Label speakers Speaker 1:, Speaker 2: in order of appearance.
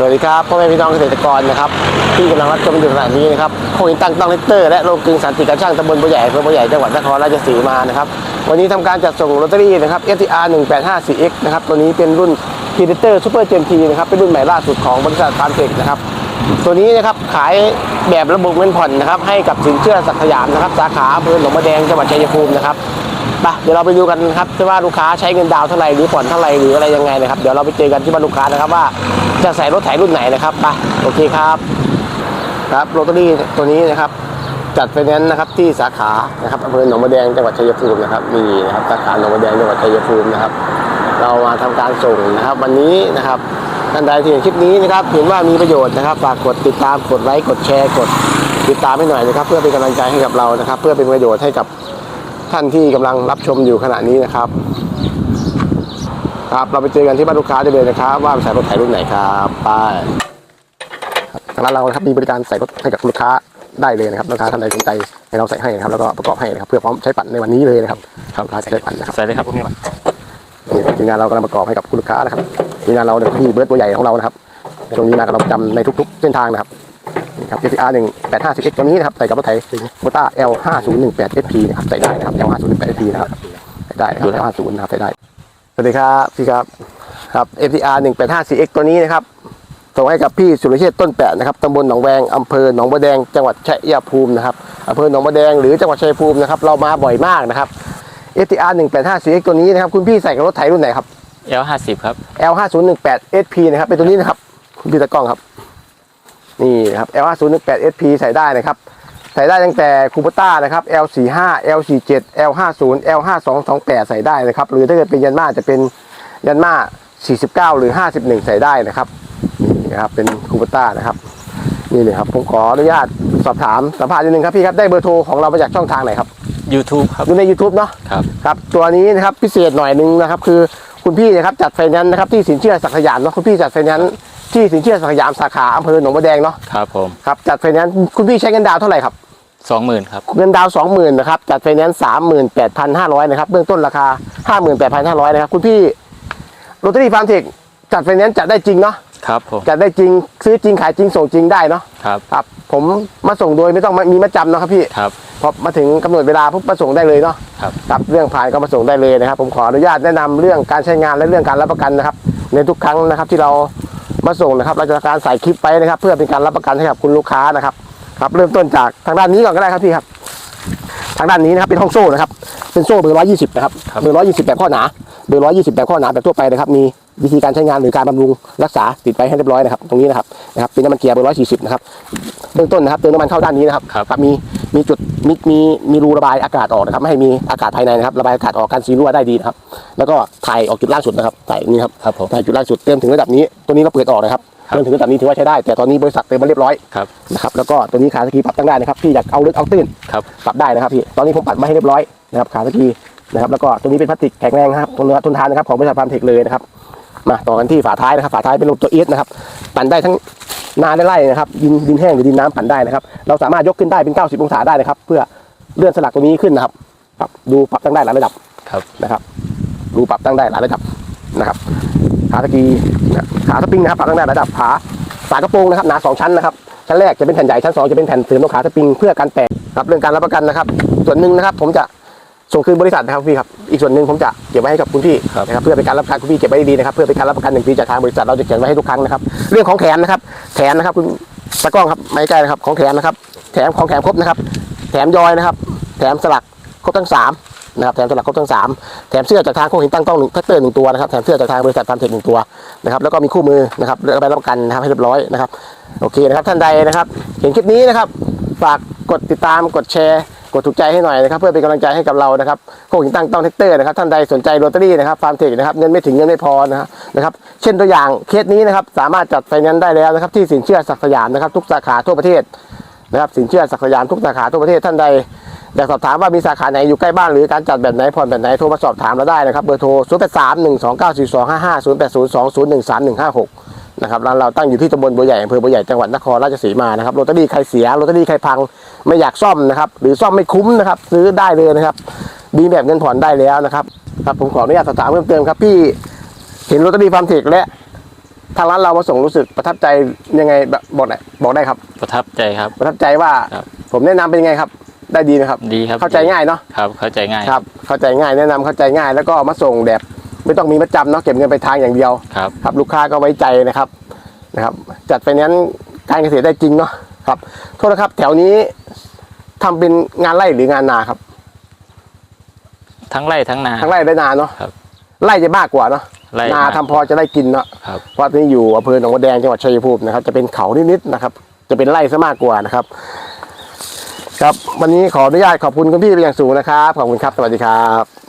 Speaker 1: สวัสดีครับพ่อแม่พี่น้องเกษตรกรนะครับที่กำลังรับชมอยู่ขณะนี้นะครับโคอินตั้งต้องเลตเตอร์และโรงกลึงสันติการช่างตำบลบัวใหญ่อำเภอบัวใหญ่จังหวัดนครราชสีมานะครับวันนี้ทำการจัดส่งลอตเตอรี่นะครับ FTR 185 4X นะครับตัวนี้เป็นรุ่น Predator Super Gen T นะครับเป็นรุ่นใหม่ล่าสุดของบริษัทฟาร์มเทคนะครับตัวนี้นะครับขายแบบระบบเงินผ่อนนะครับให้กับสินเชื่อสักสยามนะครับสาขาอำเภอหนองมะแดงจังหวัดชัยภูมินะครับ ปเดี๋ยวเราไปดูกันครับว่าลูกค้าใช้เงินดาวน์เท่าไหร่หรือผ่อนเท่าไหร่หรืออะไรยังไงนะครับเดี๋ยวเราไปเจอกันที่บ้านลูกค้านะครับว่าจะใส่รถไถรุ่นไหนนะครับไปโอเคครับครับโรตารี่ตัวนี้นะครับจัดไฟแนนซ์นะครับที่สาขานะครับอำเภอหนองมะแดงจังหวัดชัยภูมินะครับนี่นะครับสาขาหนองมะแดงจังหวัดชัยภูมินะครับ เรามาทำการส่งนะครับ วันนี้นะครับท่านใดที่เห็นคลิปนี้นะครับเห็นว่ามีประโยชน์นะครับฝากกดติดตามกดไลค์กดแชร์กดติดตามให้หน่อยนะครับ เพื่อเป็นกำลังใจให้กับเรานะครับ เพื่อเป็นประโยชน์ให้กับ ท่านที่กำลังรับชมอยู่ขณะนี้นะครับครับเราไปเจอกันที่บ้านลูกค้าได้เลยนะครับ ว่าใส่รถไถรุ่นไหนครับไปครับทางร้านเรานะครับมีบริการใส่รถให้กับลูกค้าได้เลยนะครับลูกค้าท่านใดสนใจให้เราใส่ให้นะครับแล้วก็ประกอบให้นะครับเพื่อพร้อมใช้ปั่นในวันนี้เลยนะครับครับลูกค้าจะใช้ปั่นนะครับ
Speaker 2: ใส่เลยครับพวกนี้มา
Speaker 1: นี่ทีมงานเรากำลังประกอบให้กับคุณลูกค้านะครับทีมงานเราเนี่ยพี่เบิร์ดตัวใหญ่ของเรานะครับช่วงนี้มากับเราประจำในทุก ๆ เส้นทางนะครับ นี่ครับ FTR 1 8 5 0 X ตัวนี้นะครับใส่กับรถไถโมต้า L 5 0 1 8 SP นะครับใส่ได้นะครับ L 5 0 1 8 SP นะครับใส่ได้นะครับ L 5 0นะครับใส่ได้ สวัสดีครับพี่ครับครับ FTR 1 8 5 4 X ตัวนี้นะครับส่งให้กับพี่สุรเชษฐ์ต้นแปะนะครับตำบลหนองแวงอำเภอหนองบัวแดงจังหวัดชัยภูมินะครับอำเภอหนองบัวแดงหรือจังหวัดชัยภูมินะครับเรามาบ่อยมากนะครับ FTR 1 8 5 4 X ตัวนี้นะครับคุณพี่ใส่กับรถไถรุ่นไหนครับ
Speaker 2: เอลห้าสิบครับ
Speaker 1: L 5 0 1 8 SP นะครับเป็นตัวนี้นะครับคุณพี่ตะกล้องครับ นี่นะครับ L 5 0 1 8 SP ใส่ได้นะครับ ใส่ได้ตั้งแต่คูปต้านะครับ L 4 5 L 4 7 L 5 0 L 5 2 2 8ใส่ได้นะครับ หรือถ้าเกิดเป็นยันมาจะเป็นยันมา49 หรือ 51 ใส่ได้นะครับนี่นะครับเป็นคูปต้านะครับนี่เลยครับผมขออนุญาตสอบถามสัมภาษณ์นิดนึงครับพี่ครับได้เบอร์โทรของเรามาจากช่องทางไหนครับ
Speaker 2: YouTube ครับ
Speaker 1: ดูใน YouTube เนาะ
Speaker 2: ครับ
Speaker 1: ครับ ตัวนี้นะครับพิเศษหน่อยหนึงนะครับ คือคุณพี่นะครับจัดไฟแนนซ์นะครับที่สินเชื่อสักดิ์สยามเนาะคุณพี่จัดไฟแนนซ์ ที่สินเชื่อสักดิ์สยามสาขาอำเภอหนองบัวแดงเนาะ
Speaker 2: ครับผม
Speaker 1: ครับจัดไฟแนนซ์คุณพี่ใช้เงินดาวน์เท่าไหร่ครับ
Speaker 2: สองหมื่นครับ
Speaker 1: เงินดาวสองหมื่นนะครับจัดไฟแนนซ์สามหมื่นแปดพันห้าร้อยนะครับเบื้องต้นราคาห้าหมื่นแปดพันห้าร้อยนะครับคุณพี่โรตารี่ฟาร์มเทคจัดไฟแนนซ์จัดได้จริงเนาะ
Speaker 2: ครับผม
Speaker 1: จัดได้จริงซื้อจริงขายจริงส่งจริงได้เนาะ
Speaker 2: ครับ
Speaker 1: ครับ ผมมาส่งโดยไม่ต้องมามีมาจำเนาะครับพี่
Speaker 2: ครับ
Speaker 1: พอมาถึงกำหนดเวลาปุ๊บมาส่งได้เลยเนาะ
Speaker 2: ครับ
Speaker 1: ครับเรื่องผ่านก็มาส่งได้เลยนะครับ ผมขออนุญาตแนะนำเรื่องการใช้งานและเรื่องการรับประกันนะครับ ในทุกครั้งนะครับที่เรา มาส่งนะครับเราจะทำการใส่คลิปไปนะครับ เพื่อเป็นการรับประกันให้กับคุณลูกค้านะครับครับ เริ่มต้นจากทางด้านนี้ก่อนก็ได้ครับพี่ครับ ทางด้านนี้นะครับเป็นห้องโซ่นะครับ เป็นโซ่เบอร์ร้อยยี่สิบนะครับเบอร์ร้อยยี่สิบแบบข้อหนาเบอร์ร้อยยี่สิบแบบข้อหนาแบบทั่วไปนะครับมีวิธีการใช้งานหรือการบำรุงรักษาติดไว้ให้เรียบร้อยนะครับ ตรงนี้นะครับนะครับเป็นน้ำมันเกียร์เบอร์ร้อยสี่สิบนะครับเบื้องต้นนะครับเติมน้ำมันเข้าด้านนี้นะครับ
Speaker 2: ครับ
Speaker 1: มี มีจุดมีมีมีรูระบายอากาศออกนะครับไม่ให้มีอากาศภายในนะครับระบายอากาศออกการซีรั่วได้ดีนะครับ แล้วก็ถ่ายออกจุดล่างสุดนะครับถ่ายนี่ครับ
Speaker 2: ครับผม
Speaker 1: ถ่ายจุดล่างสุดเติมถึงระดับนี้ตัวนี้เราเปิดออกนะครับ
Speaker 2: ครับ
Speaker 1: เติมถึงระดับนี้ถือว่าใช้ได้ แต่ตอนนี้บริษัทเติมมาเรียบร้อย
Speaker 2: ครับ
Speaker 1: นะครับแล้วก็ตัวนี้ขาสกีปรับตั้งได้นะครับพี่อยากเอาลึกเอาตื้น
Speaker 2: ครับ
Speaker 1: ปรับได้นะครับพี่ตอนนี้ผมปัดมาให้เรียบร้อยนะครับขาสกีนะครับแล้วก็ตัวนี้เป็นพลาสติกแข็งแรงนะครับทนทนทานนะครับของบริษัทฟาร์มเทคเลยนะครับมาต่อกันที่ฝาท้ายนะครับฝาท้ายเป็นรูปตัวเอสนะครับปั่นได้ทั้ง นาและไร่นะครับดินดินแห้งหรือดินน้ำปั่นได้นะครับ เราสามารถยกขึ้นได้เป็น 90 องศาได้นะครับ เพื่อเลื่อนสลักตัวนี้ขึ้นนะครับปรับดูปรับตั้งได้หลายระดับ
Speaker 2: ครับ
Speaker 1: นะครับ ดูปรับตั้งได้หลายระดับนะครับขาสกีนะขาสปริงนะครับปรับตั้งได้หลายระดับขาฝากระโปรงนะครับหนาสองชั้นนะครับชั้นแรกจะเป็นแผ่นใหญ่ชั้นสองจะเป็นแผ่นเสริมตรงขาสปริงเพื่อการแตกครับเรื่องการรับประกันนะครับ ส่วนหนึ่งนะครับ ผมจะ ส่งคืนบริษัทนะครับพี่ครับอีกส่วนหนึ่งผมจะเก็บไว้ให้กับคุณพี่
Speaker 2: ครับ
Speaker 1: นะครับเพื่อเป็นการรับประกันคุณพี่เก็บไว้ดีๆนะครับเพื่อเป็นการรับประกันหนึ่งปีจากทางบริษัทเราจะเขียนไว้ให้ทุกครั้งนะครับเรื่องของแถมนะครับแถมนะครับคุณตะกล้องครับไม่ใกล้นะครับของแถมนะครับแถมของแถมครบนะครับ แถมยอยนะครับ แถมสลักครบทั้งสามนะครับแถมสลักครบทั้งสามแถมเสื้อจากทางโคหินตั้งต้องหนึ่งแท็กเตอร์หนึ่งตัวนะครับแถมเสื้อจากทางบริษัทฟาร์มเทคหนึ่งตัวนะครับแล้วก็มีคู่มือนะครับเรื่องใบรับประกันนะครับให้เรียบร้อยนะครับโอเคนะครับท่านใดนะครับ เห็นคลิปนี้นะครับฝากกดติดตามกดแชร์ กดถูกใจให้หน่อยนะครับเพื่อเป็นกำลังใจให้กับเรานะครับโคหินตั้งต้องแท็กเตอร์นะครับท่านใดสนใจโรตารี่นะครับฟาร์มเทคนะครับเงินไม่ถึงเงินไม่พอนะครับนะครับเช่นตัวอย่างเคสนี้นะครับสามารถจัดไฟแนนซ์ได้แล้วนะครับที่สินเชื่อศักดิ์สยามนะครับทุกสาขาทั่วประเทศนะครับสินเชื่อศักดิ์สยามทุกสาขาทั่วประเทศท่านใดอยากสอบถามว่ามีสาขาไหนอยู่ใกล้บ้านหรือการจัดแบบไหนผ่อนแบบไหนโทรมาสอบถามเราได้นะครับเบอร์โทร 0 8 3 1 2 9 4 2 5 5 0 8 0 2 0 1 3 1 5 6 นะครับร้านเราตั้งอยู่ที่ตำบลบัวใหญ่อำเภอบัวใหญ่จังหวัดนครราชสีมานะครับโรตารี่ใครเสียโรตารี่ใครพังไม่อยากซ่อมนะครับ หรือซ่อมไม่คุ้มนะครับ ซื้อได้เลยนะครับมีแบบเงินผ่อนได้แล้วนะครับครับผมขออนุญาตสอบถามเพิ่มเติมครับพี่เห็นโรตารี่ฟาร์มเทคและทางร้านเรามาส่งรู้สึกประทับใจยังไงแบบบอกได้บอกได้ครับ
Speaker 2: ประทับใจครับ
Speaker 1: ประทับใจว่า
Speaker 2: ครับ
Speaker 1: ผมแนะนำเป็นยังไงครับ ได้ดีนะครับ
Speaker 2: ดีครับ
Speaker 1: เข้าใจง่ายเนาะ
Speaker 2: ครับ เข้าใจง่าย
Speaker 1: ครับ เข้าใจง่ายแนะนำเข้าใจง่ายแล้วก็มาส่งแบบ ไม่ต้องมีมัดจำเนาะเก็บเงินไปทางอย่างเดียว
Speaker 2: ครับ
Speaker 1: ครับ ลูกค้าก็ไว้ใจนะครับนะครับ จัดไฟแนนซ์การเกษตรได้จริงเนาะครับโทษนะครับ แถวนี้ทำเป็นงานไร่หรืองานนาครับ
Speaker 2: ทั้งไร่ทั้งนา
Speaker 1: ทั้งไร่ได้นาเนาะ
Speaker 2: ครับ
Speaker 1: ไร่จะมากกว่าเนาะ
Speaker 2: ไร่
Speaker 1: นาทำพอจะได้กินเนาะ
Speaker 2: ครับ
Speaker 1: เพราะที่นี่อยู่อำเภอหนองบัวแดงจังหวัดชัยภูมินะครับ จะเป็นเขานิดๆนะครับ จะเป็นไร่ซะมากกว่านะครับ ครับ วันนี้ขออนุญาตขอบคุณคุณพี่เป็นอย่างสูงนะครับ ขอบคุณครับ สวัสดีครับ